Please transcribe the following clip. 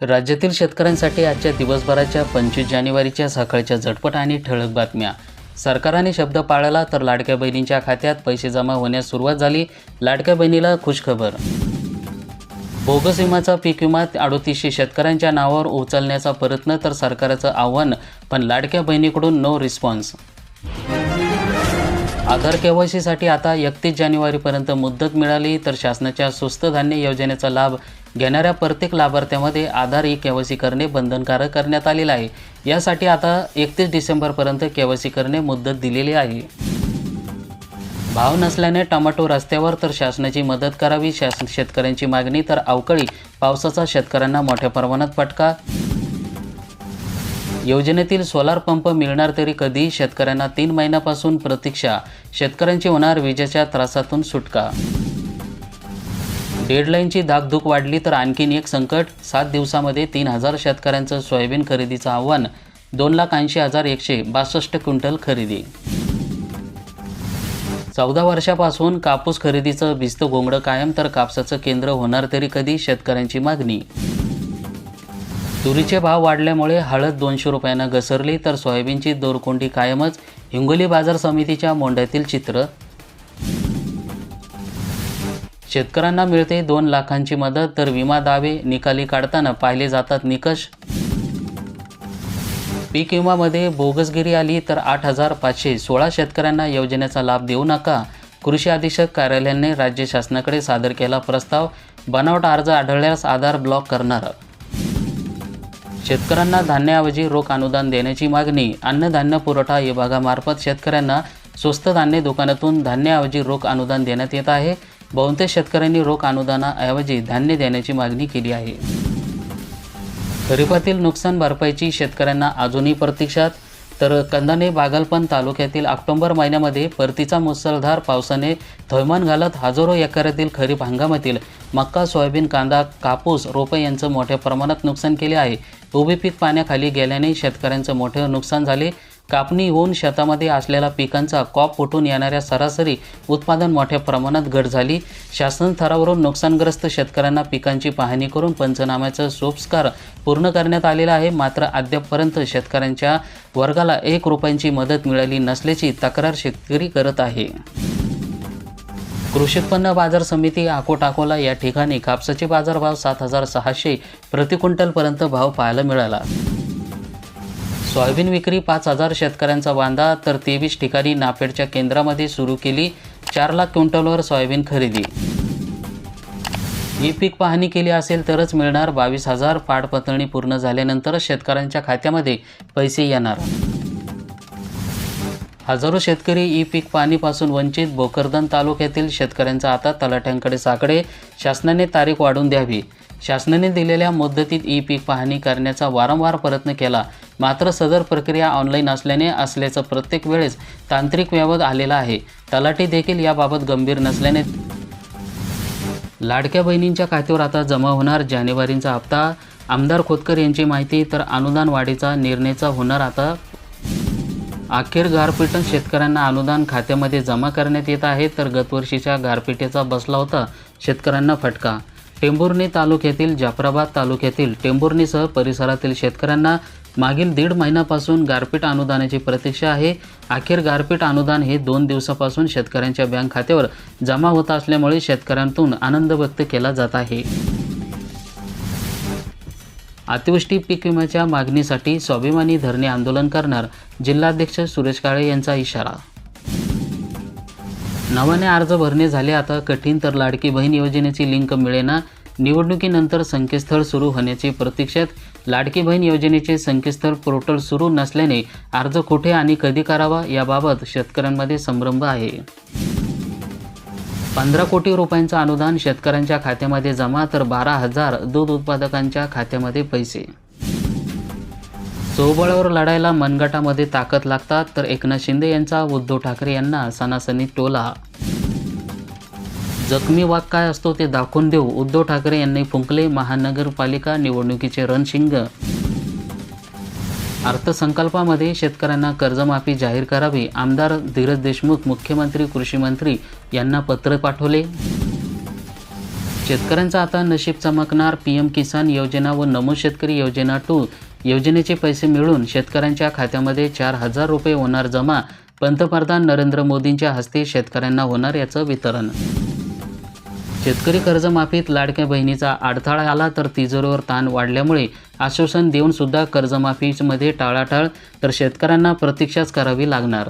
राज्यातील शेतकऱ्यांसाठी आजच्या दिवसभराच्या पंचवीस जानेवारीच्या सकाळच्या झटपट आणि ठळक बातम्या. सरकारने शब्द पाळला तर लाडक्या बहिणींच्या खात्यात पैसे जमा होण्यास सुरुवात झाली लाडक्या बहिणीला खुशखबर. बोगस विमाचा पीक विमा अडोतीसशे शेतकऱ्यांच्या नावावर उचलण्याचा प्रयत्न तर सरकारचं आव्हान पण लाडक्या बहिणीकडून नो रिस्पॉन्स आधार केवायसीसाठी आता एकतीस जानेवारीपर्यंत मुदत मिळाली तर शासनाच्या स्वस्त धान्य योजनेचा लाभ घेणाऱ्या प्रत्येक लाभार्थ्यामध्ये आधार ई केवायसी करणे बंधनकारक करण्यात आलेलं आहे. यासाठी आता एकतीस डिसेंबरपर्यंत केवायसी करणे मुदत दिलेली आहे. भाव नसल्याने टमाटो रस्त्यावर तर शासनाची मदत करावी शासन शेतकऱ्यांची मागणी तर अवकाळी पावसाचा शेतकऱ्यांना मोठ्या प्रमाणात फटका. योजनेतील सोलार पंप मिळणार तरी कधी शेतकऱ्यांना तीन महिन्यापासून प्रतीक्षा शेतकऱ्यांची होणार विजेच्या त्रासातून सुटका. डेडलाईनची धाकधूक वाढली तर आणखीन एक संकट. सात दिवसामध्ये तीन हजार शेतकऱ्यांचं सोयाबीन खरेदीचं आव्हान. दोन लाख ऐंशी हजार एकशे बासष्ट क्विंटल खरेदी. चौदा वर्षापासून कापूस खरेदीचं भिस्त घोंगडं कायम तर कापसाचं केंद्र होणार तरी कधी? शेतकऱ्यांची मागणी. तुरीचे भाव वाढल्यामुळे हळद दोनशे रुपयांना घसरली तर सोयाबीनची दोरकोंडी कायमच. हिंगोली बाजार समितीच्या मोंढ्यातील चित्र. शेतकऱ्यांना मिळते दोन लाखांची मदत तर विमा दावे निकाली काढताना पाहिले जातात निकष. पीक विमामध्ये बोगसगिरी आली तर आठ हजार पाचशे सोळा शेतकऱ्यांना योजनेचा लाभ देऊ नका. कृषी अधीक्षक कार्यालयाने राज्य शासनाकडे सादर केला प्रस्ताव. बनावट अर्ज आढळल्यास आधार ब्लॉक करणार. शेतकऱ्यांना धान्याऐवजी रोख अनुदान देण्याची मागणी. अन्नधान्य पुरवठा विभागामार्फत शेतकऱ्यांना स्वस्त धान्य दुकानातून धान्याऐवजी रोख अनुदान देण्यात येत आहे. बहुतेक शेतकऱ्यांनी रोख अनुदानाऐवजी धान्य देण्याची मागणी केली आहे. खरीपातील नुकसान भरपाईची शेतकऱ्यांना अजूनही प्रतीक्षात तर कंदाने बागलपण तालुक्यातील ऑक्टोंबर महिन्यामध्ये परतीचा मुसळधार पावसाने थैमान घालत हजारो एकरातील खरीप हंगामातील मक्का सोयाबीन कांदा कापूस रोपे यांचं मोठ्या प्रमाणात नुकसान केले आहे. उभे पीक पाण्याखाली गेल्याने शेतकऱ्यांचं मोठे नुकसान झाले. कापणी होऊन शेतामध्ये असलेल्या पिकांचा कॉप फुटून येणाऱ्या सरासरी उत्पादन मोठ्या प्रमाणात घट झाली. शासन थरावरून नुकसानग्रस्त शेतकऱ्यांना पिकांची पाहणी करून पंचनाम्याचा सोपस्कार पूर्ण करण्यात आलेला आहे. मात्र अद्यापपर्यंत शेतकऱ्यांच्या वर्गाला एक रुपयांची मदत मिळाली नसल्याची तक्रार शेतकरी करत आहे. कृषी उत्पन्न बाजार समिती आकोटाकोला अकोला या ठिकाणी कापसाचे बाजारभाव सात हजार सहाशे प्रति क्विंटलपर्यंत भाव पाहायला मिळाला. सोयाबीन विक्री पाच हजार शेतकऱ्यांचा वांदा तर तेवीस ठिकाणी नाफेडच्या केंद्रामध्ये सुरू केली चार लाख क्विंटलवर सोयाबीन खरेदी. ई पीक पाहणी केली असेल तरच मिळणार बावीस हजार पाडपतळणी पूर्ण झाल्यानंतर शेतकऱ्यांच्या खात्यामध्ये पैसे येणार. हजारो शेतकरी ई पीक पाणीपासून वंचित भोकरदन तालुक्यातील शेतकऱ्यांचा आता तलाठ्यांकडे साकडे. शासनाने तारीख वाढवून द्यावी. शासनाने दिलेल्या मुदतीत ई पीक पाहणी करण्याचा वारंवार प्रयत्न केला. मात्र सदर प्रक्रिया ऑनलाईन असल्याने असल्याचं प्रत्येक वेळेस तांत्रिक व्यवध आलेला आहे. तलाठी देखील याबाबत गंभीर नसल्याने लाडक्या बहिणींच्या खात्यावर आता जमा होणार जानेवारीचा हप्ता. आमदार खोतकर यांची माहिती तर अनुदान वाढीचा निर्णयचा होणार आता. अखेर गारपीटन शेतकऱ्यांना अनुदान खात्यामध्ये जमा करण्यात येत आहे तर गतवर्षीच्या गारपीटेचा बसला होता शेतकऱ्यांना फटका. टेंभुर्णी तालुक्यातील जाफराबाद तालुक्यातील टेंभुर्णीसह परिसरातील शेतकऱ्यांना मागील दीड महिन्यापासून गारपीट अनुदानाची प्रतीक्षा आहे. अखेर गारपीट अनुदान हे दोन दिवसापासून शेतकऱ्यांच्या बँक खात्यावर जमा होत असल्यामुळे शेतकऱ्यांतून आनंद व्यक्त केला जात आहे. अतिवृष्टी पीक विम्याच्या मागणीसाठी स्वाभिमानी धरणे आंदोलन करणार जिल्हाध्यक्ष सुरेश काळे यांचा इशारा. नव्याने अर्ज भरणे झाले आता कठीण तर लाडकी बहीण योजनेची लिंक मिळेना निवडणुकीनंतर संकेतस्थळ सुरू होण्याची प्रतीक्षेत लाडकी बहीण योजनेचे संकेतस्थळ पोर्टल सुरू नसल्याने अर्ज कुठे आणि कधी करावा याबाबत शेतकऱ्यांमध्ये संभ्रम आहे. पंधरा कोटी रुपयांचं अनुदान शेतकऱ्यांच्या खात्यामध्ये जमा तर बारा हजार दूध उत्पादकांच्या खात्यामध्ये पैसे. चौबळावर लढायला मनगटामध्ये ताकद लागतात तर एकनाथ शिंदे यांचा उद्धव ठाकरे यांना सणासणी टोला. जखमी वाद काय असतो ते दाखवून देऊ उद्धव ठाकरे यांनी फुंकले महानगरपालिका निवडणुकीचे रणशिंग. अर्थसंकल्पामध्ये शेतकऱ्यांना कर्जमाफी जाहीर करावी आमदार धीरज देशमुख मुख्यमंत्री कृषी मंत्री यांना पत्र पाठवले. शेतकऱ्यांचा आता नशीब चमकणार पी एम किसान योजना व नमो शेतकरी योजना टू योजनेचे पैसे मिळून शेतकऱ्यांच्या खात्यामध्ये चार हजार रुपये होणार जमा पंतप्रधान नरेंद्र मोदींच्या हस्ते शेतकऱ्यांना होणार याचं वितरण. शेतकरी कर्जमाफीत लाडक्या बहिणीचा अडथळा आला तर तिजोरीवर ताण वाढल्यामुळे आश्वासन देऊनसुद्धा कर्जमाफीमध्ये टाळाटाळ तर शेतकऱ्यांना प्रतीक्षाच करावी लागणार.